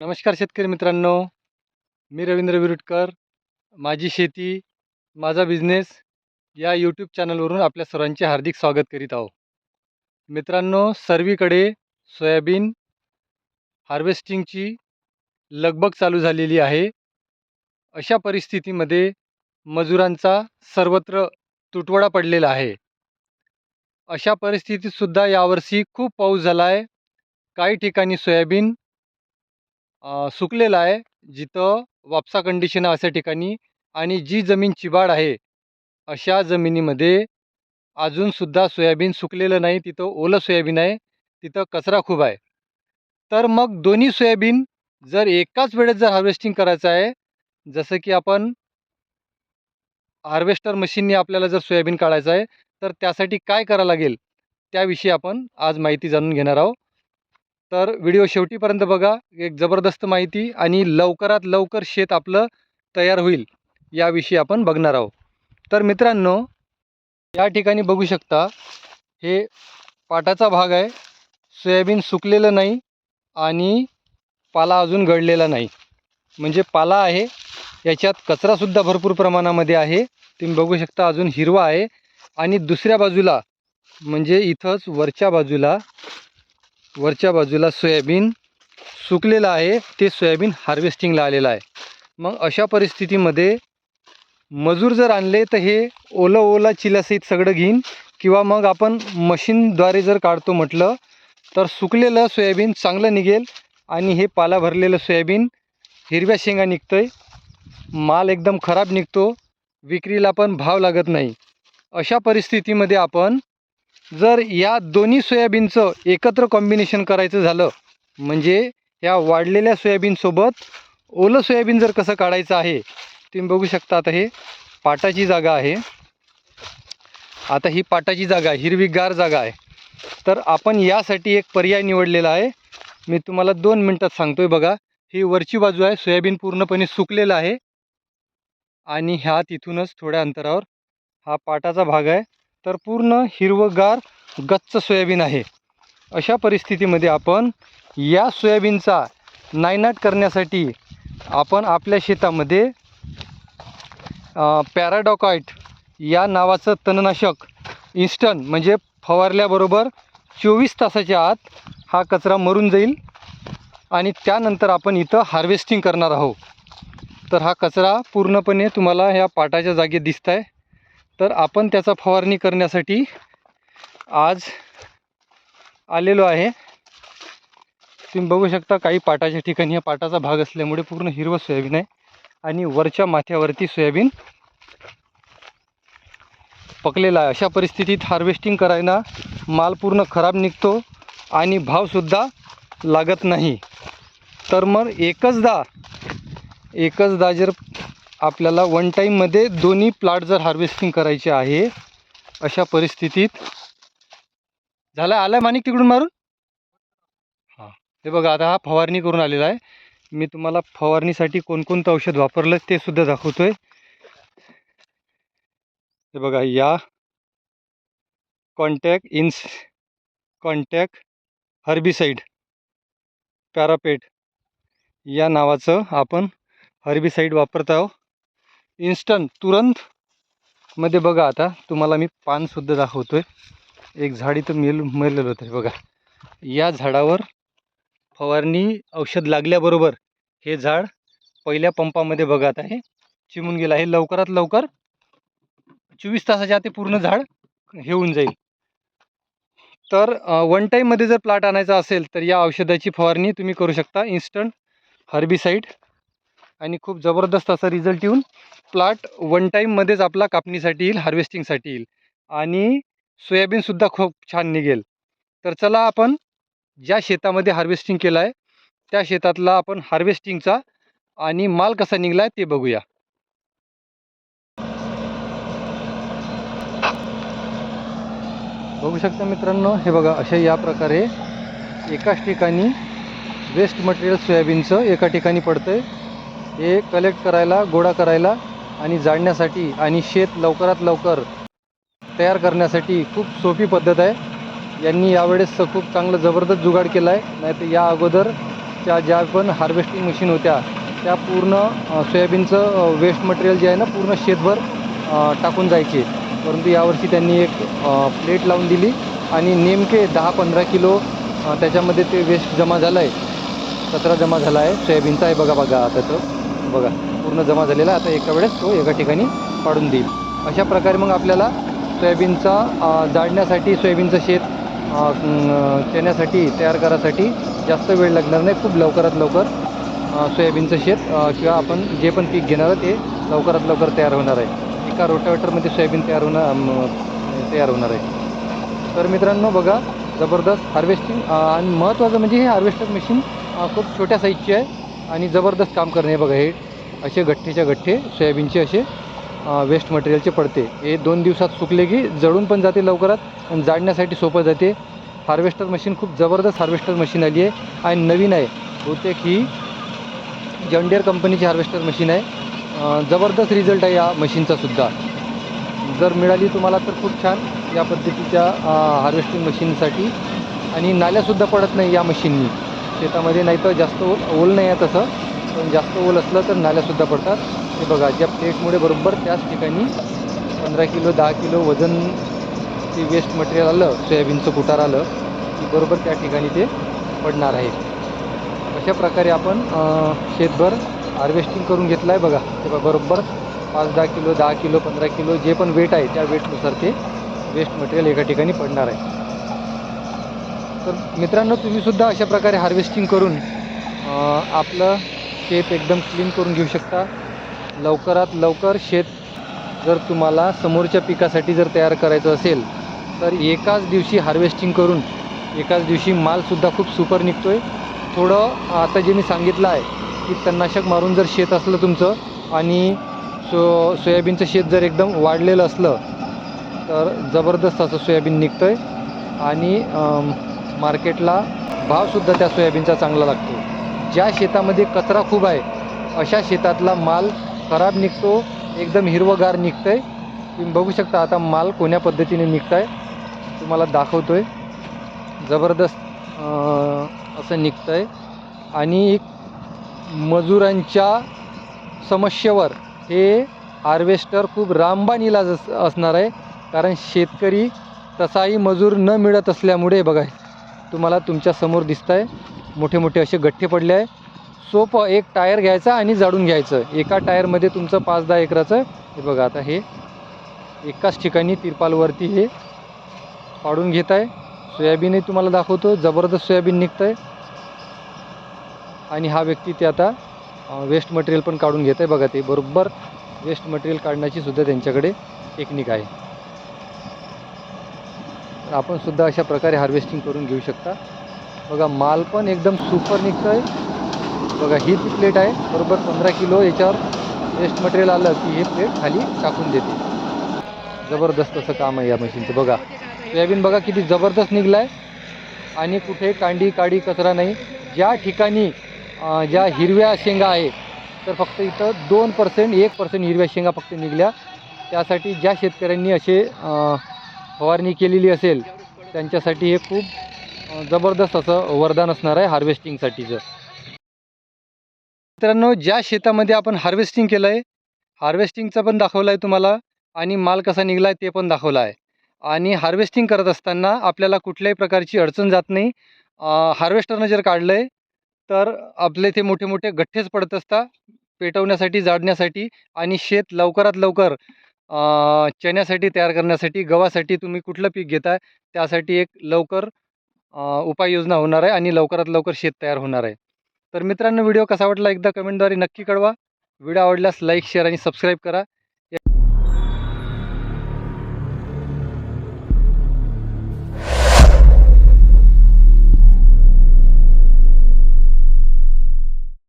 नमस्कार शेतकरी मित्रांनो. मी रवींद्र विरुटकर. माझी शेती माझा बिझनेस या यूट्यूब चॅनलवरून आपल्या सर्वांचे हार्दिक स्वागत करीत आहो मित्रांनो सर्वीकडे सोयाबीन हार्वेस्टिंगची लगबग चालू झालेली आहे. अशा परिस्थितीमध्ये मजुरांचा सर्वत्र तुटवडा पडलेला आहे. अशा परिस्थितीतसुद्धा यावर्षी खूप पाऊस झाला आहे काही ठिकाणी सोयाबीन सुकलेला आहे जिथं वापसा कंडिशन अशा ठिकाणी आणि जी जमीन चिबाड आहे अशा जमिनीमध्ये अजूनसुद्धा सोयाबीन सुकलेलं नाही तिथं ओलं सोयाबीन आहे तिथं कचरा खूप आहे. तर मग दोन्ही सोयाबीन जर एकाच वेळेस जर हार्वेस्टिंग करायचं आहे जसं की आपण हार्वेस्टर मशीनने आपल्याला जर सोयाबीन काढायचं आहे तर त्यासाठी काय करावं लागेल? त्याविषयी आपण आज माहिती जाणून घेणार आहोत. तर व्हिडिओ शेवटीपर्यंत बघा. एक जबरदस्त माहिती आणि लवकरात लवकर शेत आपलं तयार होईल याविषयी आपण बघणार आहोत. तर मित्रांनो या ठिकाणी बघू शकता हे पाटाचा भाग आहे. सोयाबीन सुकलेलं नाही आणि पाला अजून गळलेला नाही. म्हणजे पाला आहे याच्यात कचरासुद्धा भरपूर प्रमाणामध्ये आहे. तुम्ही बघू शकता अजून हिरवा आहे. आणि दुसऱ्या बाजूला म्हणजे इथंच वरच्या बाजूला वरच्या बाजूला सोयाबीन सुकलेलं आहे. ते सोयाबीन हार्वेस्टिंगला आलेलं आहे. मग अशा परिस्थितीमध्ये मजूर जर आणले तर हे ओलं ओला चिलासहित सगळं घेईन किंवा मग आपण मशीनद्वारे जर काढतो म्हटलं तर सुकलेलं सोयाबीन चांगलं निघेल आणि हे पाला भरलेलं सोयाबीन हिरव्या शेंगा निघतं आहे माल एकदम खराब निघतो. विक्रीला पण भाव लागत नाही. अशा परिस्थितीमध्ये आपण जर या दोन्ही सोयाबीनचं एकत्र कॉम्बिनेशन करायचं झालं म्हणजे या वाढलेल्या सोयाबीनसोबत ओलं सोयाबीन जर कसं काढायचं आहे तुम्ही बघू शकता आता हे पाटाची जागा आहे. आता ही पाटाची जागा आहे हिरवीगार जागा आहे. तर आपण यासाठी एक पर्याय निवडलेला आहे. मी तुम्हाला दोन मिनटात सांगतो आहे बघा. ही वरची बाजू आहे सोयाबीन पूर्णपणे सुकलेलं आहे. आणि ह्या तिथूनच थोड्या अंतरावर हा पाटाचा भाग आहे. तर पूर्ण हिरवंगार गच्च सोयाबीन आहे. अशा परिस्थितीमध्ये आपण या सोयाबीनचा नायनाट करण्यासाठी आपण आपल्या शेतामध्ये पॅराडॉकाईट या नावाचं तणनाशक इन्स्टंट म्हणजे फवारल्याबरोबर चोवीस तासाच्या आत हा कचरा मरून जाईल आणि त्यानंतर आपण इथं हार्वेस्टिंग करणार आहोत. तर हा कचरा पूर्णपणे तुम्हाला ह्या पाटाच्या जागेत दिसत आहे तर आपण त्याचा फवारणी करण्यासाठी आज आलेलो आहे. तुम्ही बघू शकता काही पाटाच्या ठिकाणी हा पाटाचा भाग असल्यामुळे पूर्ण हिरवं सोयाबीन आहे आणि वरच्या माथ्यावरती सोयाबीन पकलेला आहे. अशा परिस्थितीत हार्वेस्टिंग करायला माल पूर्ण खराब निघतो आणि भावसुद्धा लागत नाही. तर मग एकचदा एकचदा जर आपल्याला वन टाईममध्ये दोन्ही प्लॉट जर हार्वेस्टिंग करायचे आहे अशा परिस्थितीत. झालं? आलं माणिक तिकडून मारून? हां. हे बघा आता हा फवारणी करून आलेला आहे. मी तुम्हाला फवारणीसाठी कोणकोणतं औषध वापरलं ते सुद्धा दाखवतो आहे हे बघा या. कॉन्टॅक्ट इन्स कॉन्टॅक्ट हर्बिसाईड पॅरापेट या नावाचं आपण हर्बिसाईड वापरत आहो इन्स्टंट तुरंत मध्ये बघा आता तुम्हाला मी पानसुद्धा दाखवतो आहे एक झाड इथं मेल मेलेलं होतं बघा. या झाडावर फवारणी औषध लागल्याबरोबर हे झाड पहिल्या पंपामध्ये बघा आता हे चिमून गेलं. आहे लवकरात लवकर चोवीस तासाच्या ते पूर्ण झाड हे होऊन जाईल. तर वन टाईममध्ये जर प्लाट आणायचा असेल तर या औषधाची फवारणी तुम्ही करू शकता. इन्स्टंट हर्बिसाईड आणि खूप जबरदस्त असा रिझल्ट येऊन प्लॉट वन टाईममध्येच आपला कापणीसाठी येईल हार्वेस्टिंगसाठी येईल. आणि सोयाबीनसुद्धा खूप छान निघेल. तर चला आपण ज्या शेतामध्ये हार्वेस्टिंग केलं आहे त्या शेतातला आपण हार्वेस्टिंगचा आणि माल कसा निघला आहे ते बघूया. बघू शकता मित्रांनो हे बघा अशा या प्रकारे एकाच ठिकाणी वेस्ट मटेरियल सोयाबीनचं एका ठिकाणी पडतं आहे हे कलेक्ट करायला गोळा करायला आणि जाळण्यासाठी आणि शेत लवकरात लवकर तयार करण्यासाठी खूप सोपी पद्धत आहे. यांनी यावेळेस खूप चांगलं जबरदस्त जुगाड केला आहे नाही तर या अगोदर त्या ज्या पण हार्वेस्टिंग मशीन होत्या त्या पूर्ण सोयाबीनचं वेस्ट मटेरियल जे आहे ना पूर्ण शेतभर टाकून जायचे. परंतु यावर्षी त्यांनी एक प्लेट लावून दिली आणि नेमके दहा पंधरा किलो त्याच्यामध्ये ते वेस्ट जमा झालं आहे कचरा जमा झाला आहे. सोयाबीनचा आहे बघा बघा आता तो बघा पूर्ण जमा झालेला आता एका वेळेस तो एका ठिकाणी पाडून देईल. अशा प्रकारे मग आपल्याला सोयाबीनचा जाळण्यासाठी सोयाबीनचं शेत अ, तयार करायसाठी जास्त वेळ लागणार नाही. खूप लवकरात लवकर सोयाबीनचं शेत किंवा आपण जे पण पीक घेणार आहे ते लवकरात लवकर तयार होणार आहे. एका रोटावेटरमध्ये सोयाबीन तयार होणार तयार होणार आहे. तर मित्रांनो बघा जबरदस्त हार्वेस्टिंग आणि महत्त्वाचं म्हणजे हे हार्वेस्टर मशीन खूप छोट्या साईजची आहे. आणि जबरदस्त काम करणे बघा हे असे गठ्ठेच्या गठ्ठे सोयाबीनचे असे वेस्ट मटेरियलचे पडते. हे दोन दिवसात सुकले की जळून पण जाते लवकरात आणि जाळण्यासाठी सोपं जाते. हार्वेस्टर मशीन खूप जबरदस्त हार्वेस्टर मशीन आली आहे आणि नवीन आहे. बहुतेक ही जंडियर कंपनीची हार्वेस्टर मशीन आहे. जबरदस्त रिझल्ट आहे या मशीनचा सुद्धा. जर मिळाली तुम्हाला तर खूप छान या पद्धतीच्या हार्वेस्टिंग मशीनसाठी आणि नाल्यासुद्धा पडत नाही या मशीननी शेतामध्ये नाही तर जास्त ओल ओल नाही आहे तसं. पण जास्त ओल असलं तर नाल्यासुद्धा पडतात. हे बघा ज्या प्लेटमुळे बरोबर त्याच ठिकाणी पंधरा किलो दहा किलो वजन ते वेस्ट मटेरियल आलं सोयाबीनचं कुटार आलं की बरोबर त्या ठिकाणी ते पडणार आहे. अशा प्रकारे आपण शेतभर हार्वेस्टिंग करून घेतलं आहे बघा. ते बघा बरोबर पाच दहा किलो दहा किलो पंधरा किलो जे पण वेट आहे त्या वेटनुसार ते वेस्ट मटेरियल एका ठिकाणी पडणार आहे. तर मित्रांनो तुम्हीसुद्धा अशा प्रकारे हार्वेस्टिंग करून आपलं शेत एकदम क्लीन करून घेऊ शकता. लवकरात लवकर शेत जर तुम्हाला समोरच्या पिकासाठी जर तयार करायचं असेल तर एकाच दिवशी हार्वेस्टिंग करून एकाच दिवशी मालसुद्धा खूप सुपर निघतो आहे थोडं आता जे मी सांगितलं आहे की तणनाशक मारून जर शेत असलं तुमचं आणि सो सोयाबीनचं शेत जर एकदम वाढलेलं असलं तर जबरदस्त असं सोयाबीन निघतं आहे आणि मार्केटला भावसुद्धा त्या सोयाबीनचा चांगला लागतो. ज्या शेतामध्ये कचरा खूप आहे अशा शेतातला माल खराब निघतो एकदम हिरवगार निघतं आहे तुम्ही बघू शकता आता माल कोण्या पद्धतीने निघत आहे तुम्हाला दाखवतो आहे जबरदस्त असं निघतं आहे आणि मजुरांच्या समस्येवर हे हार्वेस्टर खूप रामबाण इलाज असणार आहे. कारण शेतकरी तसाही मजूर न मिळत असल्यामुळे बघा तुम्हाला तुमच्यासमोर दिसत आहे मोठे मोठे असे गठ्ठे पडले आहे. सोपं एक टायर घ्यायचा आणि जाडून घ्यायचं. एका टायरमध्ये तुमचं पाच दहा एकराचं हे बघा आता हे एकाच ठिकाणी तिरपालवरती हे पाडून घेत आहे. सोयाबीनही तुम्हाला दाखवतो. जबरदस्त सोयाबीन निघतं आहे आणि हा व्यक्ती ते आता वेस्ट मटेरियल पण काढून घेत आहे. बघा ते बरोबर वेस्ट मटेरियल काढण्याची सुद्धा त्यांच्याकडे टेक्निक आहे. आपण सुद्धा अशा प्रकारे हार्वेस्टिंग करून घेऊ शकता. बघा माल पण एकदम सुपर निघतो आहे बघा ही ती प्लेट आहे बरोबर पंधरा किलो याच्यावर वेस्ट मटेरियल आलं की हे प्लेट खाली टाकून देते. जबरदस्त असं काम आहे या मशीनचं बघा सोयाबीन बघा किती जबरदस्त निघला आहे आणि कुठे कांडी काडी कचरा नाही. ज्या ठिकाणी ज्या हिरव्या शेंगा आहे तर फक्त इथं दोन पर्सेंट एक पर्सेंट हिरव्या शेंगा फक्त निघल्या. त्यासाठी ज्या शेतकऱ्यांनी असे फवारणी केलेली असेल त्यांच्यासाठी हे खूप जबरदस्त असं वरदान असणार आहे हार्वेस्टिंगसाठीचं मित्रांनो ज्या शेतामध्ये आपण हार्वेस्टिंग केलं आहे हार्वेस्टिंगचं पण दाखवलं आहे तुम्हाला आणि माल कसा निघला आहे ते पण दाखवलं आहे आणि हार्वेस्टिंग करत असताना आपल्याला कुठल्याही प्रकारची अडचण जात नाही. हार्वेस्टरनं जर काढलं आहे तर आपले ते मोठे मोठे गठ्ठेच पडत असतात पेटवण्यासाठी जाडण्यासाठी आणि शेत लवकरात लवकर चण्यासाठी तयार करण्यासाठी गव्हासाठी तुम्ही कुठलं पीक घेताय? त्यासाठी एक लवकर उपाययोजना होणार आहे आणि लवकरात लवकर शेत तयार होणार आहे. तर मित्रांनो व्हिडिओ कसा वाटला एकदा कमेंटद्वारे नक्की कळवा. व्हिडिओ आवडल्यास लाईक शेअर आणि सबस्क्राईब करा.